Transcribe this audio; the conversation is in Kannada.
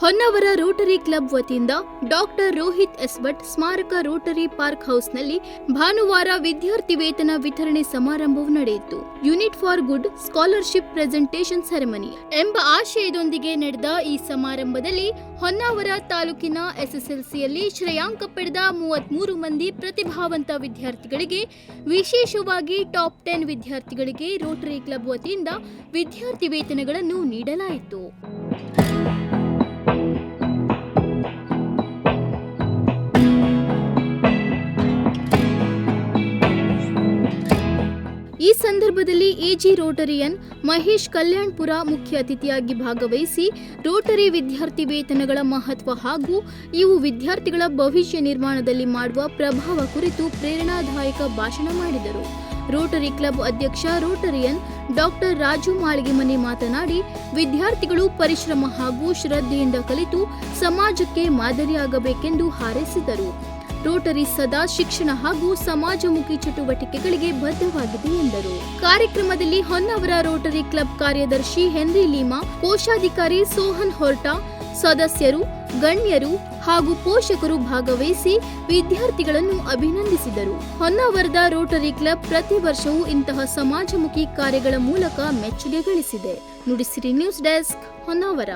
ಹೊನ್ನಾವರ ರೋಟರಿ ಕ್ಲಬ್ ವತಿಯಿಂದ ಡಾಕ್ಟರ್ ರೋಹಿತ್ ಎಸ್ ಭಟ್ ಸ್ಮಾರಕ ರೋಟರಿ ಪಾರ್ಕ್ ಹೌಸ್ನಲ್ಲಿ ಭಾನುವಾರ ವಿದ್ಯಾರ್ಥಿ ವೇತನ ವಿತರಣೆ ಸಮಾರಂಭವು ನಡೆಯಿತು. Unit for good scholarship presentation ceremony ಎಂಬ ಆಶಯದೊಂದಿಗೆ ನಡೆದ ಈ ಸಮಾರಂಭದಲ್ಲಿ ಹೊನ್ನಾವರ ತಾಲೂಕಿನ ಎಸ್ಎಸ್ಎಲ್ಸಿಯಲ್ಲಿ ಶ್ರೇಯಾಂಕ ಪಡೆದ ಮೂವತ್ಮೂರು ಮಂದಿ ಪ್ರತಿಭಾವಂತ ವಿದ್ಯಾರ್ಥಿಗಳಿಗೆ, ವಿಶೇಷವಾಗಿ ಟಾಪ್ ಟೆನ್ ವಿದ್ಯಾರ್ಥಿಗಳಿಗೆ ರೋಟರಿ ಕ್ಲಬ್ ವತಿಯಿಂದ ವಿದ್ಯಾರ್ಥಿ ವೇತನಗಳನ್ನು ನೀಡಲಾಯಿತು. ಈ ಸಂದರ್ಭದಲ್ಲಿ ಎಜಿ ರೋಟರಿಯನ್ ಮಹೇಶ್ ಕಲ್ಯಾಣ್ಪುರ ಮುಖ್ಯ ಅತಿಥಿಯಾಗಿ ಭಾಗವಹಿಸಿ ರೋಟರಿ ವಿದ್ಯಾರ್ಥಿ ವೇತನಗಳ ಮಹತ್ವ ಹಾಗೂ ಇವು ವಿದ್ಯಾರ್ಥಿಗಳ ಭವಿಷ್ಯ ನಿರ್ಮಾಣದಲ್ಲಿ ಮಾಡುವ ಪ್ರಭಾವ ಕುರಿತು ಪ್ರೇರಣಾದಾಯಕ ಭಾಷಣ ಮಾಡಿದರು. ರೋಟರಿ ಕ್ಲಬ್ ಅಧ್ಯಕ್ಷ ರೋಟರಿಯನ್ ಡಾಕ್ಟರ್ ರಾಜು ಮಾಳಿಗೆಮನೆ ಮಾತನಾಡಿ, ವಿದ್ಯಾರ್ಥಿಗಳು ಪರಿಶ್ರಮ ಹಾಗೂ ಶ್ರದ್ಧೆಯಿಂದ ಕಲಿತು ಸಮಾಜಕ್ಕೆ ಮಾದರಿಯಾಗಬೇಕೆಂದು ಹಾರೈಸಿದರು. ರೋಟರಿ ಸದಾ ಶಿಕ್ಷಣ ಹಾಗೂ ಸಮಾಜಮುಖಿ ಚಟುವಟಿಕೆಗಳಿಗೆ ಬದ್ಧವಾಗಿದೆ ಎಂದರು. ಕಾರ್ಯಕ್ರಮದಲ್ಲಿ ಹೊನ್ನವರ ರೋಟರಿ ಕ್ಲಬ್ ಕಾರ್ಯದರ್ಶಿ ಹೆನ್ರಿ ಲೀಮಾ, ಕೋಶಾಧಿಕಾರಿ ಸೋಹನ್ ಹೊರ್ಟಾ, ಸದಸ್ಯರು, ಗಣ್ಯರು ಹಾಗೂ ಪೋಷಕರು ಭಾಗವಹಿಸಿ ವಿದ್ಯಾರ್ಥಿಗಳನ್ನು ಅಭಿನಂದಿಸಿದರು. ಹೊನ್ನಾವರದ ರೋಟರಿ ಕ್ಲಬ್ ಪ್ರತಿ ವರ್ಷವೂ ಇಂತಹ ಸಮಾಜಮುಖಿ ಕಾರ್ಯಗಳ ಮೂಲಕ ಮೆಚ್ಚುಗೆ ಗಳಿಸಿದೆ. Nudisiri news desk Honnavar.